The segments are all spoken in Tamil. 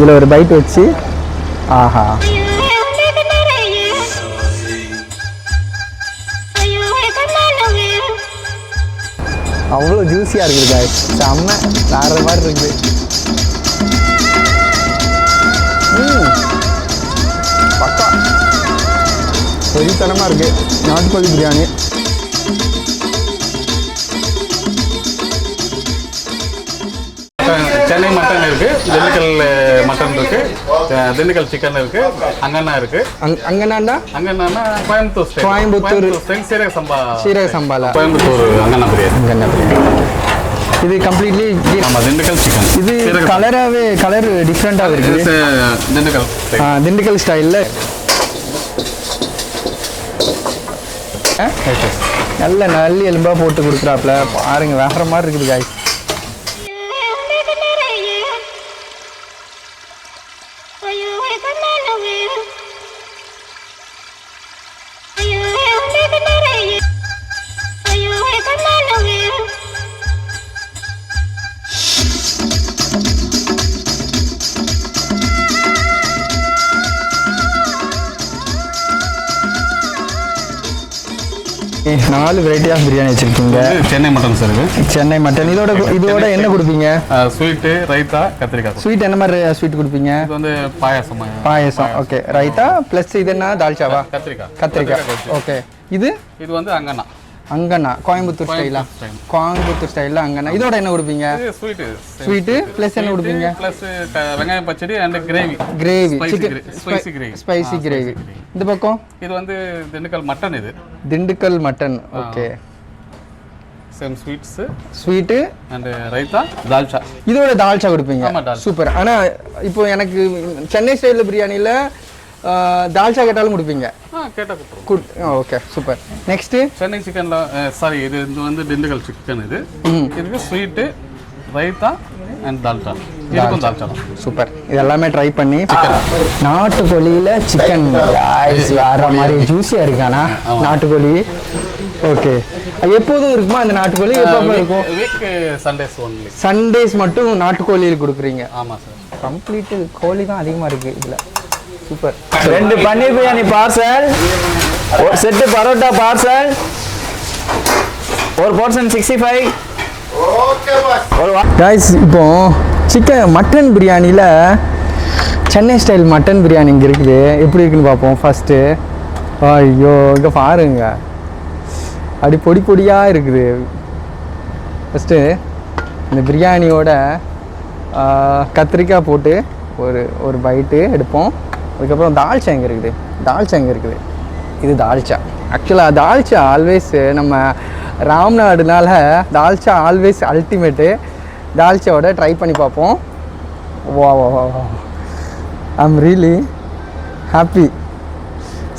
இதில் ஒரு பைட் வச்சு ஆஹா. அவ்வளோ ஜூஸியாக இருக்குது காய் செம்ம வேற மாதிரி இருக்குது. பக்கா. பொதித்தனமாக இருக்குது நாட்டுக்கோழி பிரியாணி. சென்னை மட்டன் இருக்கு திண்டுக்கல் மட்டன் இருக்கு அஹ் திண்டுக்கல் சிக்கன் இருக்கு அங்கண்ணா இருக்கு. அங் அங்கேனாண்டா அங்கண்ணா கோயம்புத்தூர் கோயம்புத்தூர். சீரக சம்பா சீரக சம்பாலா கோயம்புத்தூர் அங்கண்ணா பிரியாணி. அங்கண்ணா பிரியாணி. இது கம்ப்ளீட்லி ஆமா திண்டுக்கல் சிக்கன் இது. கலராகவே கலர் டிஃப்ரெண்ட்டாக இருக்குது. திண்டுக்கல் திண்டுக்கல் ஸ்டைலில் நல்ல நல்லி எலும்பாக போட்டு கொடுக்குறாப்புல. பாருங்க வேற மாதிரி இருக்குது காய் நாலு வெரைட்டி ஆஃப் பிரியாணி வச்சுருக்கீங்க. Chennai mutton sir Chennai mutton. இதோட இதோட என்ன கொடுப்பீங்க? ஸ்வீட்டு ரைத்தா கத்திரிக்காய். ஸ்வீட் என்ன மாதிரி ஸ்வீட் கொடுப்பீங்க? இது வந்து பாயாசமா. பாயசம். ஓகே ரைத்தா ப்ளஸ் இது என்ன? தால்ச்சாவா கத்திரிக்காய். கத்திரிக்காய். கொத்து. ஓகே இது? இது வந்து அங்கண்ணா. அங்கண்ணா கோயம்புத்தூர் ஸ்டைலா. கோயம்புத்தூர் ஸ்டைலில் அங்கண்ணா? இதோட என்ன கொடுப்பீங்க ஸ்வீட்டு ஸ்வீட்டு ப்ளஸ் என்ன கொடுப்பீங்க ப்ளஸ் வெங்காயம் பச்சடி and gravy gravy. Spicy gravy spicy gravy. இந்த பக்கம்? இது வந்து திண்டுக்கல் மட்டன் இது. Dindigul mutton okay same sweets sweet and raita dalcha இதோட தால்ச்சா கொடுப்பீங்க. சூப்பர் ஆனா இப்போ எனக்கு சென்னை ஸ்டைலில் பிரியாணியில் தால்ச்சா கேட்டாலும் கொடுப்பீங்க? கொடுத்துருவோம். ஓகே சூப்பர் நெக்ஸ்ட்டு சென்னை சிக்கன்ல சாரி இது இது வந்து திண்டுக்கல் சிக்கன் இது. இதுக்கு ஸ்வீட்டு ரைத்தா அண்ட் தால்ச்சா தால்ச்சா தான். சூப்பர் இது எல்லாமே ட்ரை பண்ணி நாட்டுக்கோழியில் சிக்கன் வேற மாதிரி ஜூஸியாக இருக்கானா? நாட்டுக்கோழி. ஓகே எப்போதும் இருக்குமா அந்த நாட்டுக்கோழி? எப்போ இருக்கும்? வீக் சண்டேஸ் சண்டேஸ் மட்டும் நாட்டுக்கோழியில் கொடுக்குறீங்க. ஆமாம் சார் கம்ப்ளீட்டு கோழி தான் அதிகமாக இருக்குது இதில். சூப்பர். ரெண்டு பன்னீர் பிரியாணி பார்சல். ஒரு செட்டு பரோட்டா பார்சல். ஒரு போர்ஷன் சிக்ஸ்டி ஃபைவ் ஒரு காய்ஸ் இப்போ சிக்கன் மட்டன் பிரியாணியில் சென்னை ஸ்டைல் மட்டன் பிரியாணி இங்கே இருக்குது. எப்படி இருக்குன்னு பார்ப்போம் ஃபஸ்ட்டு ஐயோ இங்கே பாருங்க. அப்படி பொடி பொடியாக இருக்குது. ஃபஸ்ட்டு இந்த பிரியாணியோட கத்திரிக்காய் போட்டு ஒரு ஒரு பைட்டு எடுப்போம். அதுக்கப்புறம் தால்ச்சா எங்கே இருக்குது? தால்ச்சா எங்கே இருக்குது? இது தால்ச்சா. ஆக்சுவலாக தால்ச்சா ஆல்வேஸ் நம்ம ராம்நாடுனால தால்ச்சா ஆல்வேஸ் அல்டிமேட்டு தால்ச்சாவோட ட்ரை பண்ணி பார்ப்போம். வா வா வா வா. ஐம் ரியலி ஹாப்பி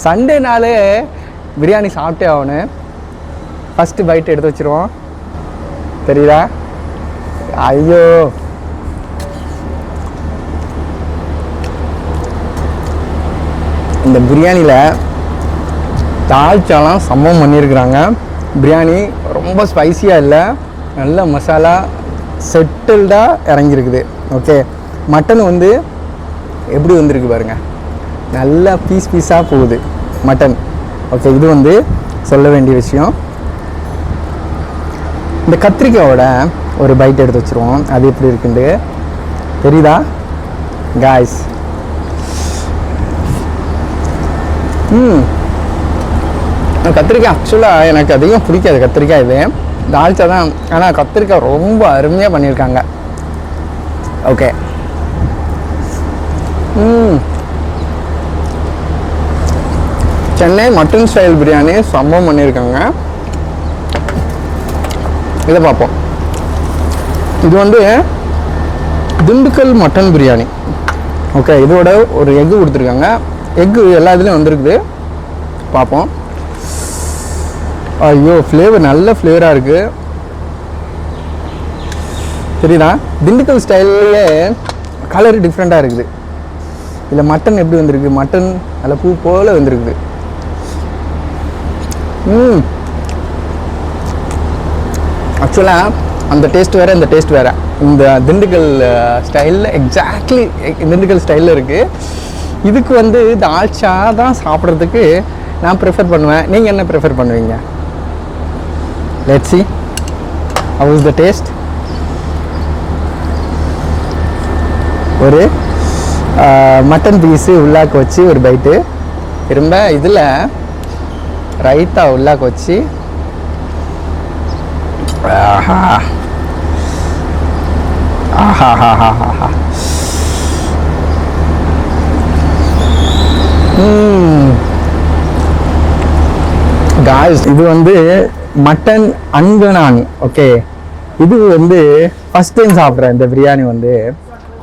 சண்டேனாலே பிரியாணி சாப்பிட்டே ஆகணும். ஃபஸ்ட்டு பைட் எடுத்து வச்சிருவோம். தெரியுதா? ஐயோ. இந்த பிரியாணியில் தால்ச்சாலாம் சம்பவம் பண்ணியிருக்கிறாங்க. பிரியாணி ரொம்ப ஸ்பைசியாக இல்லை. நல்ல மசாலா செட்டில்டாக இறங்கியிருக்குது. ஓகே மட்டன் வந்து எப்படி வந்திருக்கு பாருங்க. நல்லா பீஸ் பீஸாக போகுது மட்டன் ஓகே இது வந்து சொல்ல வேண்டிய விஷயம். இந்த கத்திரிக்காயோட ஒரு பைட் எடுத்து வச்சுருவோம். அது எப்படி இருக்குண்டு தெரியுதா? காய்ஸ் ம் கத்திரிக்காய் ஆக்சுவலாக எனக்கு அதிகம் பிடிக்காது கத்திரிக்காய் இது. தால்ச்சா தான் ஆனால் கத்திரிக்காய் ரொம்ப அருமையாக பண்ணியிருக்காங்க. ஓகே ம். சென்னை மட்டன் ஸ்டைல் பிரியாணி சம்பவம் பண்ணியிருக்காங்க. இதை பார்ப்போம். இது வந்து திண்டுக்கல் மட்டன் பிரியாணி. ஓகே இதோட ஒரு எக்கு கொடுத்துருக்காங்க. எக்கு எல்லா இதுலேயும் வந்திருக்குது. பார்ப்போம் ஐயோ ஃப்ளேவர் நல்ல ஃப்ளேவராக இருக்குது தெரியுதா? திண்டுக்கல் ஸ்டைல்லே கலர் டிஃப்ரெண்ட்டாக இருக்குது. இதில் மட்டன் எப்படி வந்திருக்கு? மட்டன் நல்ல பூ போல் வந்திருக்குது. ம். ஆக்சுவலாக அந்த டேஸ்ட் வேறு இந்த டேஸ்ட் வேறு. இந்த திண்டுக்கல் ஸ்டைலில் எக்ஸாக்ட்லி திண்டுக்கல் ஸ்டைலில் இருக்குது இதுக்கு வந்து தால்ச்சா தான் சாப்பிட்றதுக்கு நான் ப்ரிஃபர் பண்ணுவேன். நீங்கள் என்ன ப்ரிஃபர் பண்ணுவீங்க? Let see how is the taste ஒரு மட்டன் பீஸு உள்ளாக்க வச்சு ஒரு பைட்டு திரும்ப இதில் ரைத்தா உள்ளாக்க வச்சு. ஆஹா ஆஹா. காய்ஸ் இது வந்து மட்டன் அன்கனான் ஓகே இது வந்து ஃபர்ஸ்ட் டைம் சாப்பிட்றேன் இந்த பிரியாணி வந்து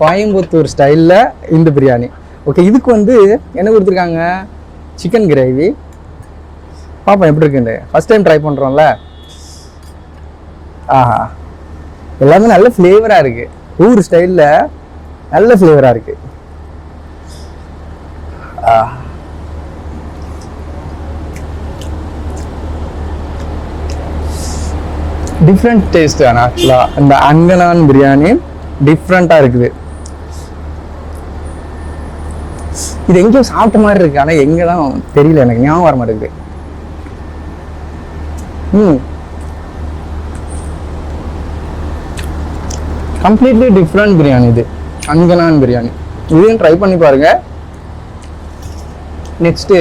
கோயம்புத்தூர் ஸ்டைலில் இந்த பிரியாணி ஓகே இதுக்கு வந்து என்ன கொடுத்துருக்காங்க? சிக்கன் கிரேவி பார்ப்போம் எப்படி இருக்குன்னு. ஃபர்ஸ்ட் டைம் ட்ரை பண்ணுறோம்ல ஆஹா. எல்லாமே நல்ல ஃப்ளேவராக இருக்கு. ஊர் ஸ்டைலில் நல்ல ஃப்ளேவராக இருக்கு. ஆ டிஃப்ரெண்ட் டேஸ்ட் ஆனால் ஆக்சுவலாக இந்த அங்கனான் பிரியாணி டிஃப்ரெண்ட்டாக இருக்குது. இது எங்கேயோ சாப்பிட்ட மாதிரி இருக்கு ஆனால் எங்கே தான் தெரியல எனக்கு ஞாபகம் வர மாட்டேங்குது ம் கம்ப்ளீட்லி டிஃப்ரெண்ட் பிரியாணி இது அங்கனான் பிரியாணி இதையும் ட்ரை பண்ணி பாருங்க நெக்ஸ்ட்டு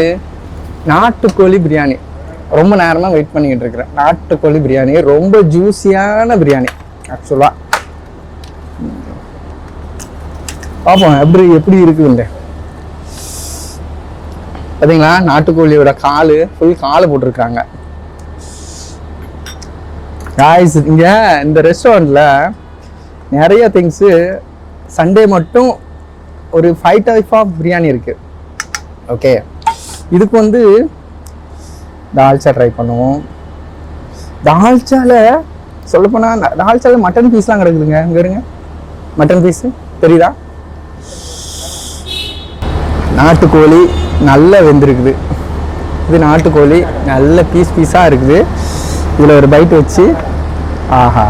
நாட்டுக்கோழி பிரியாணி ரொம்ப நேரமாக வெயிட் பண்ணிக்கிட்டு இருக்கிறேன். நாட்டுக்கோழி பிரியாணி ரொம்ப ஜூஸியான பிரியாணி ஆக்சுவலாக பார்ப்போம் எப்படி எப்படி இருக்குதுண்டு பார்த்தீங்களா நாட்டுக்கோழியோட கால் ஃபுல் காலை போட்டிருக்காங்க. காய்ஸ் இங்கே இந்த ரெஸ்டாரண்ட்டில் நிறைய திங்ஸு சண்டே மட்டும் ஒரு ஃபைவ் டைப் ஆஃப் பிரியாணி இருக்குது ஓகே இதுக்கு வந்து தால்ச்சா ட்ரை பண்ணுவோம். தால்ச்சால சொல்லப்போனால் தால்ச்சால மட்டன் பீஸ்லாம் கிடக்குதுங்க. இங்கே இருங்க. மட்டன் பீஸு தெரியுதா? நாட்டுக்கோழி நல்லா வெந்திருக்குது. இது நாட்டுக்கோழி நல்ல பீஸ் பீஸாக இருக்குது. இதில் ஒரு பைட் வச்சு ஆஹா.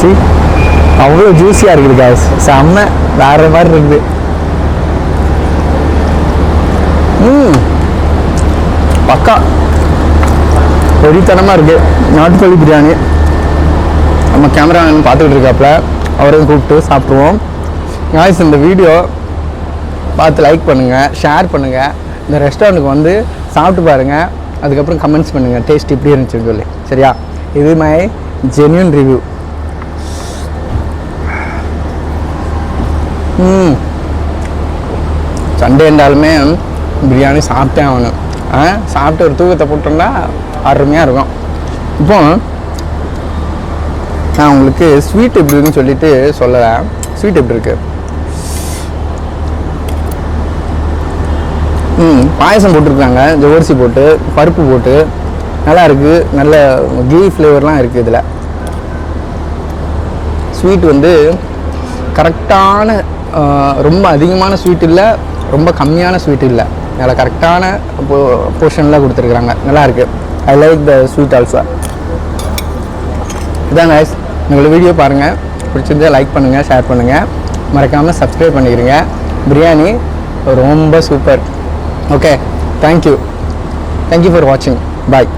சி அவ்வளோ ஜூஸியாக இருக்குது காய்ஸ் செம்ம வேற மாதிரி இருக்குது ம். பக்கா. வெறித்தனமாக இருக்குது நாட்டுக்கோழி பிரியாணி. நம்ம கேமராமேன் பார்த்துக்கிட்டு இருக்காப்புல அவரையும் கூப்பிட்டு சாப்பிடுவோம். காய்ஸ் இந்த வீடியோ பார்த்து லைக் பண்ணுங்கள் ஷேர் பண்ணுங்கள் இந்த ரெஸ்டாரண்ட்டுக்கு வந்து சாப்பிட்டு பாருங்கள் அதுக்கப்புறம் கமெண்ட்ஸ் பண்ணுங்கள் டேஸ்ட் இப்படி இருந்துச்சுன்னு சொல்லி. சரியா? இது my genuine review hmm. Sunday இருந்தாலுமே பிரியாணி சாப்பிட்டே ஆகணும் ஆ சாப்பிட்டு ஒரு தூக்கத்தை போட்டோம்னா அருமையாக இருக்கும். இப்போ நான் உங்களுக்கு ஸ்வீட் எப்படி இருக்குன்னு சொல்லிட்டு சொல்லலை. ஸ்வீட் எப்படி இருக்கு? ம் பாயசம் போட்டிருக்காங்க. ஜோரிசி போட்டு பருப்பு போட்டு. நல்லா இருக்குது நல்ல கீ ஃப்ளேவர்லாம் இருக்குது இதில். ஸ்வீட் வந்து கரெக்டான ரொம்ப அதிகமான ஸ்வீட் இல்லை ரொம்ப கம்மியான ஸ்வீட் இல்லை. நல்லா கரெக்டான போ போர்ஷனில் கொடுத்துருக்குறாங்க. நல்லாயிருக்கு I like the sweet also இதான் கைஸ் உங்களோட வீடியோ பாருங்கள் பிடிச்சிருந்தா லைக் பண்ணுங்கள் ஷேர் பண்ணுங்கள் மறக்காமல் சப்ஸ்கிரைப் பண்ணிக்கிறீங்க பிரியாணி ரொம்ப super okay thank you thank you for வாட்சிங் பாய்